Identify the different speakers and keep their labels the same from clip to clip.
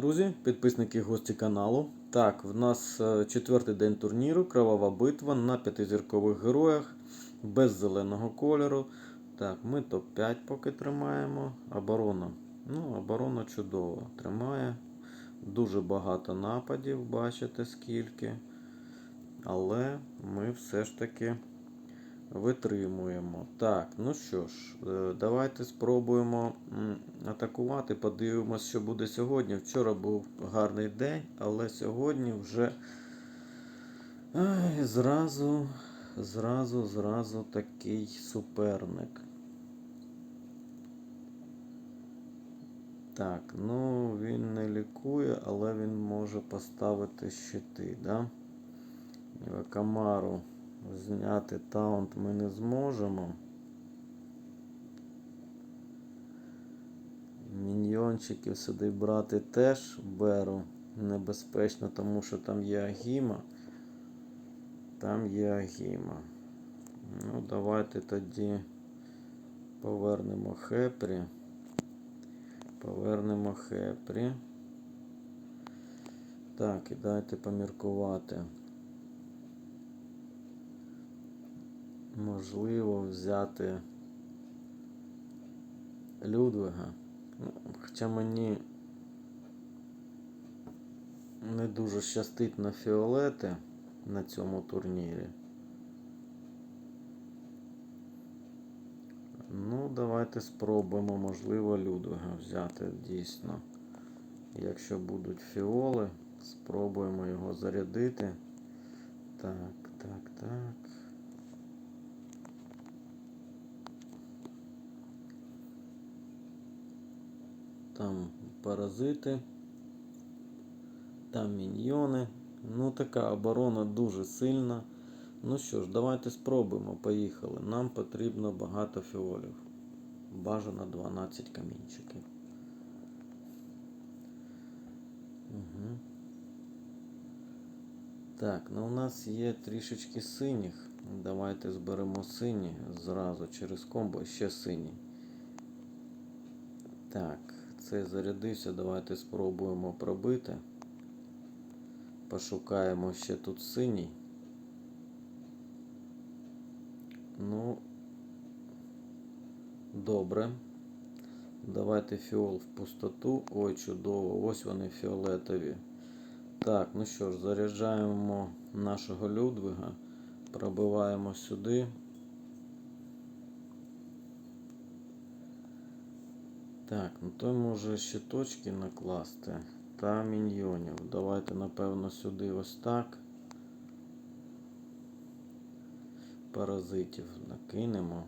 Speaker 1: друзі, підписники гості каналу. Так, в нас е, четвертий день турніру, кровава битва на п'ятизіркових героях без зеленого кольору. Так, ми топ-5 поки тримаємо. Оборона. Ну, оборона чудово тримає. Дуже багато нападів, бачите скільки. Але ми все ж таки витримуємо. Так, ну що ж, е, давайте спробуємо атакувати. Подивимось, що буде сьогодні. Вчора був гарний день, але сьогодні вже ай, зразу, зразу, зразу такий суперник. Так, ну він не лікує, але він може поставити щити, да? Е, Камару зняти таунт ми не зможемо. Міньйончиків сюди брати теж беру небезпечно, тому що там є Агіма. Там є Агіма. Ну, давайте тоді повернемо Хепрі. Повернемо Хепрі. Так, і дайте поміркувати. Можливо, взяти Людвига. Ну, Хоча мені не дуже щастить на фіолети на цьому турнірі. Ну, давайте спробуємо, можливо, Людвига взяти дійсно. Якщо будуть фіоли, спробуємо його зарядити. Так, так, так. Там паразити, там міньйони. Ну, така оборона дуже сильна. Ну що ж, давайте спробуємо. Поїхали. Нам потрібно багато фіолів. Бажано 12 камінчиків. Угу. Так, ну у нас є трішечки синіх. Давайте зберемо сині зразу через комбо ще сині. Так, цей зарядився. Давайте спробуємо пробити. Пошукаємо ще тут синій. Ну, добре. Давайте фіол в пустоту. Ой, чудово. Ось вони фіолетові. Так, ну що ж, заряджаємо нашого Людвига. Пробиваємо сюди. Так, ну той може ще точки накласти. Та міньйонів. Давайте, напевно, сюди ось так. Паразитів накинемо.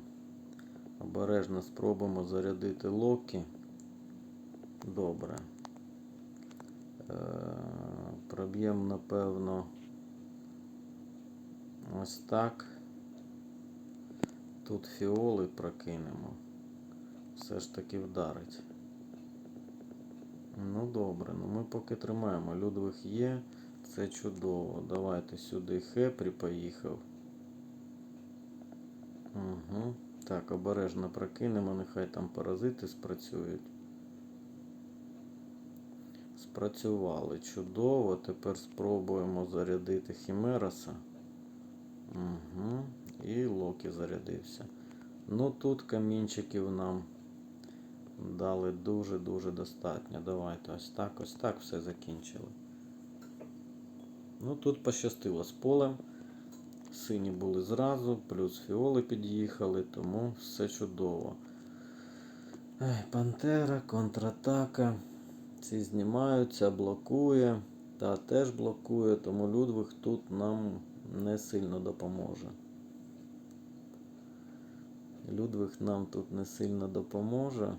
Speaker 1: Обережно спробуємо зарядити локі. Добре. Е, Проб'ємо, напевно, ось так. Тут фіоли прокинемо. Все ж таки вдарить. Ну добре, ну ми поки тримаємо. Людвиг є, це чудово. Давайте сюди Хепрі поїхав. Угу. Так, обережно прокинемо, нехай там паразити спрацюють. Спрацювали чудово. Тепер спробуємо зарядити Хімераса. Угу. І Локі зарядився. Ну тут камінчиків нам дали дуже-дуже достатньо. Давайте ось так, ось так все закінчили. Ну тут пощастило з полем. Сині були зразу, плюс фіоли під'їхали, тому все чудово. Ей, Пантера, контратака. Ці знімаються, блокує. Та теж блокує, тому Людвиг тут нам не сильно допоможе. Людвиг нам тут не сильно допоможе.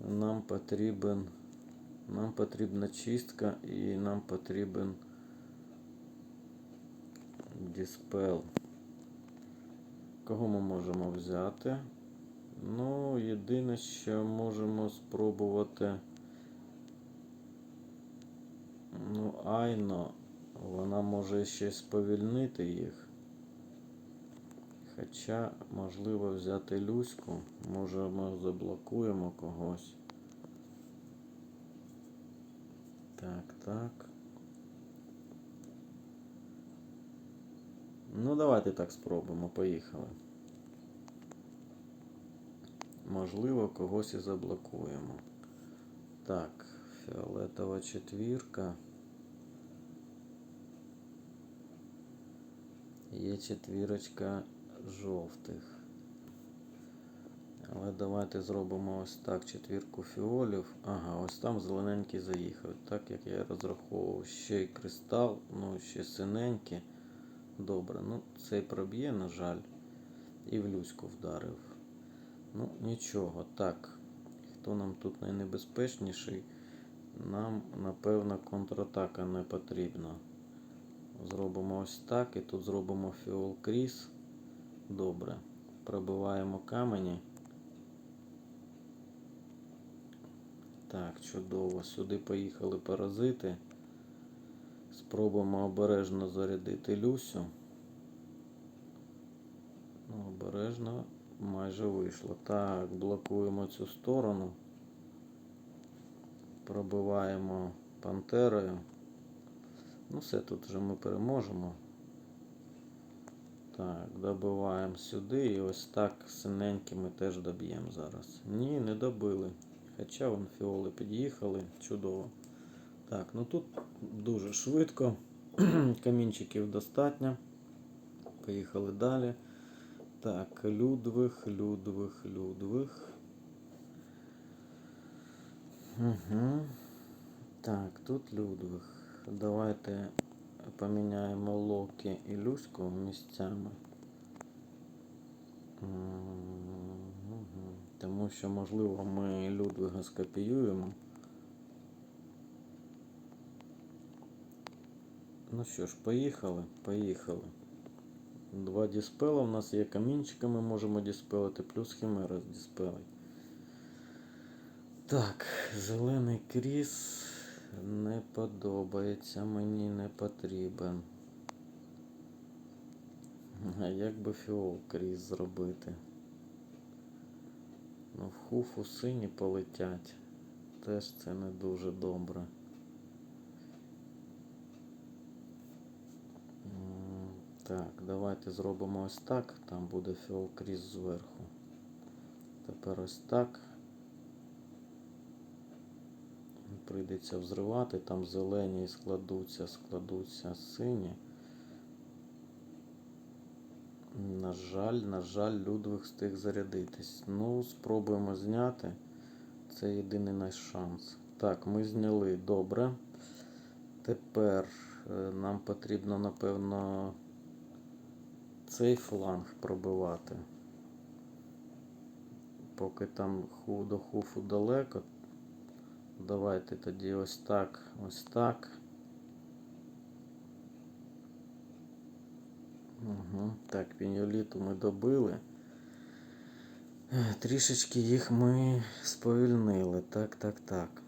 Speaker 1: Нам потрібен, нам потрібна чистка і нам потрібен Діспел. Кого ми можемо взяти? Ну, єдине, що можемо спробувати. Ну, Айно, вона може ще сповільнити їх. Хоча, можливо, взяти Люську. Може ми заблокуємо когось. Так, так. Ну, давайте так спробуємо. Поїхали. Можливо, когось і заблокуємо. Так, фіолетова четвірка. Є четвірочка жовтих. Але давайте зробимо ось так четвірку фіолів. Ага, ось там зелененький заїхав. Так як я розраховував. Ще й кристал, ну ще синенький. Добре, ну цей проб'є, на жаль. І в Люську вдарив. Ну, нічого. Так. Хто нам тут найнебезпечніший? Нам, напевно, контратака не потрібна. Зробимо ось так. І тут зробимо фіол кріс. Добре. Пробиваємо камені. Так, чудово. Сюди поїхали паразити. Спробуємо обережно зарядити Люсю. Ну, обережно майже вийшло. Так, блокуємо цю сторону. Пробиваємо пантерою. Ну все, тут вже ми переможемо. Так, добиваємо сюди і ось так синенькими теж доб'ємо зараз. Ні, не добили. Хоча вон фіоли під'їхали. Чудово. Так, ну тут дуже швидко. Камінчиків достатньо. Поїхали далі. Так, Людвиг, Людвиг, Людвиг. Угу. Так, тут Людвиг. Давайте поміняємо Локі і Люську місцями. Тому що, можливо, ми Людвига скопіюємо. Ну що ж, поїхали, поїхали. Два діспела у нас є камінчика, ми можемо діспелити, плюс хімера діспелить. Так, зелений кріс не подобається, мені не потрібен. А як би фіол кріс зробити? Ну, в хуфу сині полетять. Теж це не дуже добре. Так, давайте зробимо ось так. Там буде фіол кріс зверху. Тепер ось так. Прийдеться взривати, там зелені складуться, складуться сині. На жаль, на жаль, Людвиг встиг зарядитись. Ну, спробуємо зняти. Це єдиний наш шанс. Так, ми зняли добре. Тепер е, нам потрібно, напевно, цей фланг пробивати. Поки там до хуфу далеко. Давайте тоді ось так, ось так. Угу. Так, піньоліту ми добили. Трішечки їх ми сповільнили. Так, так, так.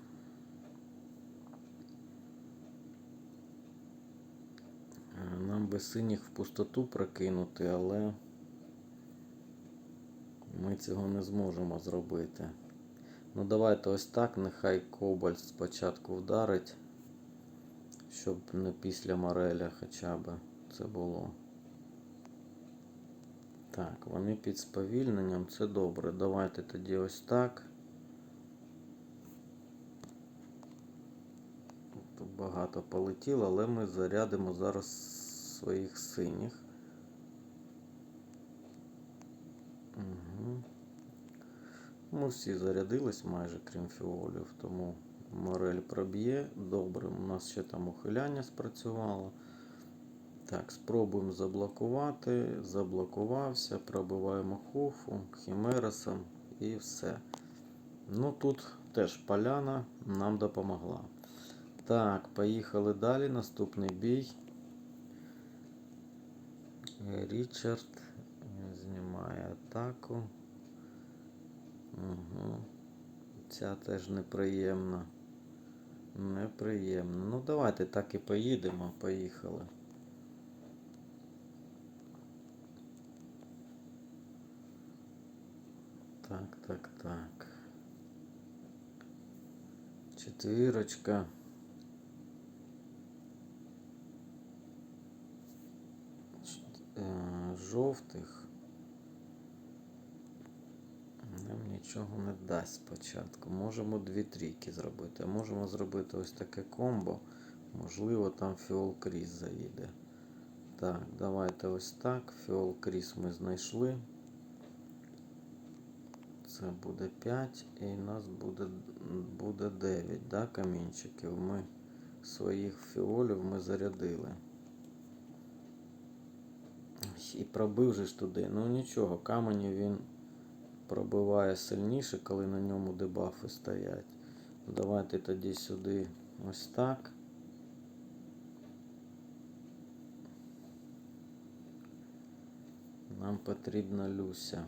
Speaker 1: Нам би синіх в пустоту прокинути, але ми цього не зможемо зробити. Ну давайте ось так, нехай Кобальт спочатку вдарить, щоб не після Мореля хоча б це було. Так, вони під сповільненням, це добре. Давайте тоді ось так. Тут багато полетіло, але ми зарядимо зараз своїх синіх. Угу. Ми всі зарядились майже, крім фіолів, тому морель проб'є. Добре, у нас ще там ухиляння спрацювало. Так, спробуємо заблокувати. Заблокувався, пробиваємо хуфу, хімерасом і все. Ну тут теж поляна нам допомогла. Так, поїхали далі. Наступний бій. Річард знімає атаку. Ага. Ця теж неприємна. Неприємно. Ну давайте так і поїдемо. Поїхали. Так, так, так. Четвірочка. Е, жовтих нам нічого не дасть спочатку. Можемо дві трійки зробити. Можемо зробити ось таке комбо. Можливо, там фіол кріс заїде. Так, давайте ось так. Фіол кріс ми знайшли. Це буде 5 і у нас буде, буде 9 да, камінчиків. Ми своїх фіолів ми зарядили. І пробив же ж туди. Ну нічого, камені він пробиває сильніше, коли на ньому дебафи стоять. Давайте тоді сюди ось так. Нам потрібна Люся.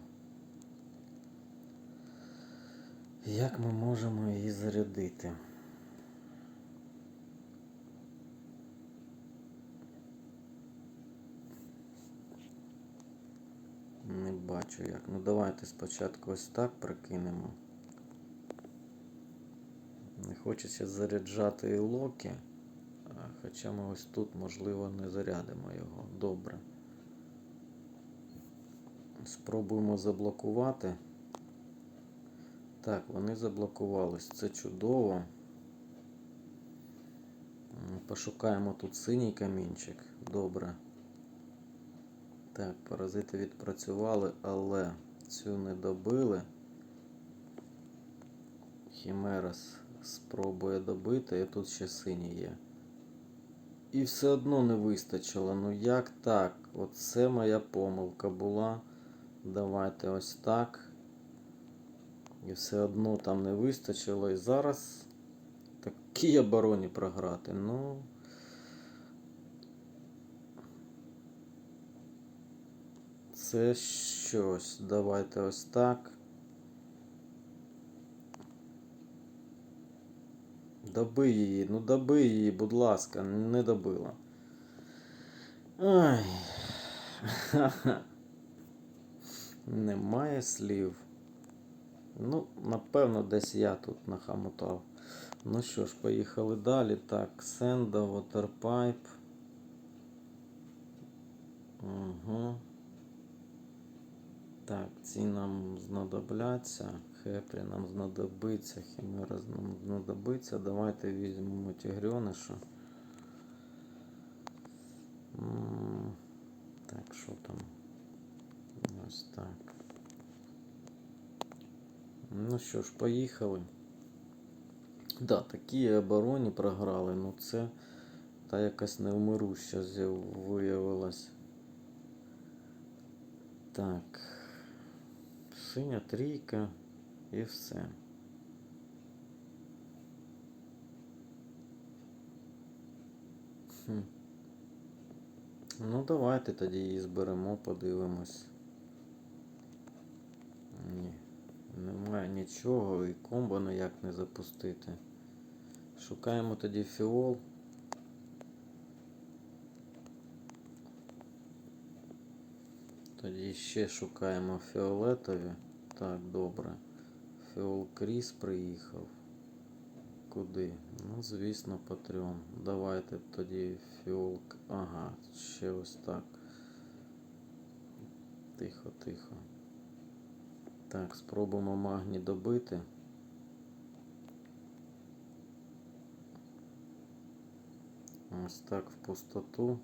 Speaker 1: Як ми можемо її зарядити? Не бачу як. Ну давайте спочатку ось так прикинемо. Не хочеться заряджати і локі. а Хоча ми ось тут, можливо, не зарядимо його. Добре. Спробуємо заблокувати. Так, вони заблокувались. Це чудово. Пошукаємо тут синій камінчик. Добре. Так, паразити відпрацювали, але цю не добили. Хімерас спробує добити, і тут ще синій є. І все одно не вистачило. Ну як так? Оце моя помилка була. Давайте ось так. І все одно там не вистачило. І зараз такій обороні програти. Ну. Це щось. Давайте ось так. Доби її, ну доби її, будь ласка, не добила. Ай. Немає слів. Ну, напевно, десь я тут нахамутав. Ну що ж, поїхали далі. Так, Сенда, Waterpipe. Угу. Так, ці нам знадобляться. Хепрі нам знадобиться, Хімера нам знадобиться. Давайте візьмемо тігрьониша. Так, що там? Ось так. Ну що ж, поїхали. Да, такі обороні програли, ну це та якась невмируща виявилась. Так. Синя трійка і все. Хм. Ну, давайте тоді її зберемо, подивимось. Ні. Немає нічого і комбо ніяк не запустити. Шукаємо тоді фіол. Тоді ще шукаємо фіолетові. Так, добре. Фіол Кріс приїхав. Куди? Ну, звісно, Патреон. Давайте тоді фіол. Ага, ще ось так. Тихо, тихо. Так, спробуємо магні добити. Ось так в пустоту.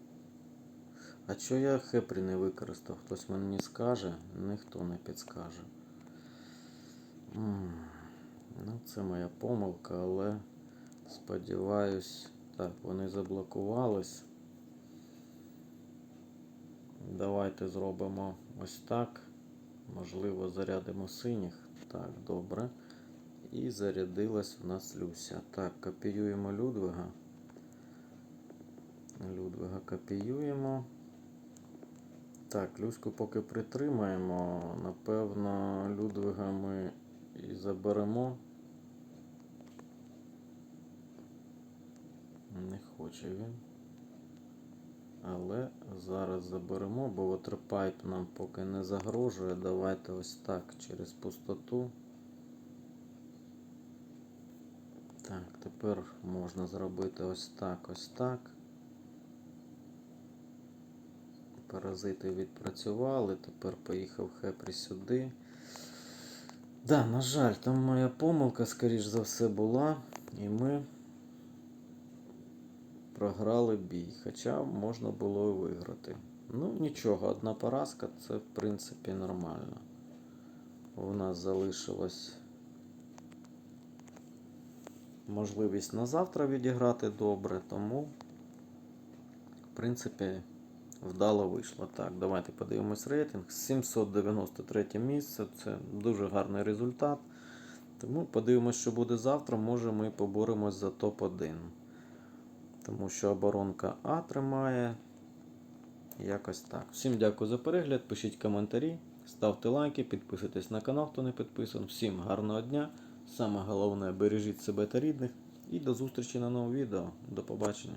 Speaker 1: А чого я хепрі не використав? Хтось мені скаже, ніхто не підскаже. Ну, це моя помилка, але сподіваюсь, так, вони заблокувались. Давайте зробимо ось так. Можливо, зарядимо синіх. Так, добре. І зарядилась у нас Люся. Так, копіюємо Людвига. Людвига копіюємо. Так, Люську поки притримаємо. Напевно, Людвига ми і заберемо. Не хоче він. Але зараз заберемо, бо Waterpipe нам поки не загрожує. Давайте ось так через пустоту. Так, тепер можна зробити ось так, ось так. Паразити відпрацювали, тепер поїхав Хепрі сюди. Да, на жаль, там моя помилка, скоріш за все, була, і ми програли бій. Хоча можна було і виграти. Ну, нічого, одна поразка це в принципі нормально. У нас залишилось можливість на завтра відіграти добре, тому, в принципі, вдало вийшло. Так, давайте подивимось рейтинг. 793 місце це дуже гарний результат. Тому подивимось, що буде завтра. Може ми поборемось за топ-1. Тому що оборонка А тримає. Якось так. Всім дякую за перегляд. Пишіть коментарі, ставте лайки, підписуйтесь на канал, хто не підписаний. Всім гарного дня. Саме головне, бережіть себе та рідних. І до зустрічі на новому відео. До побачення.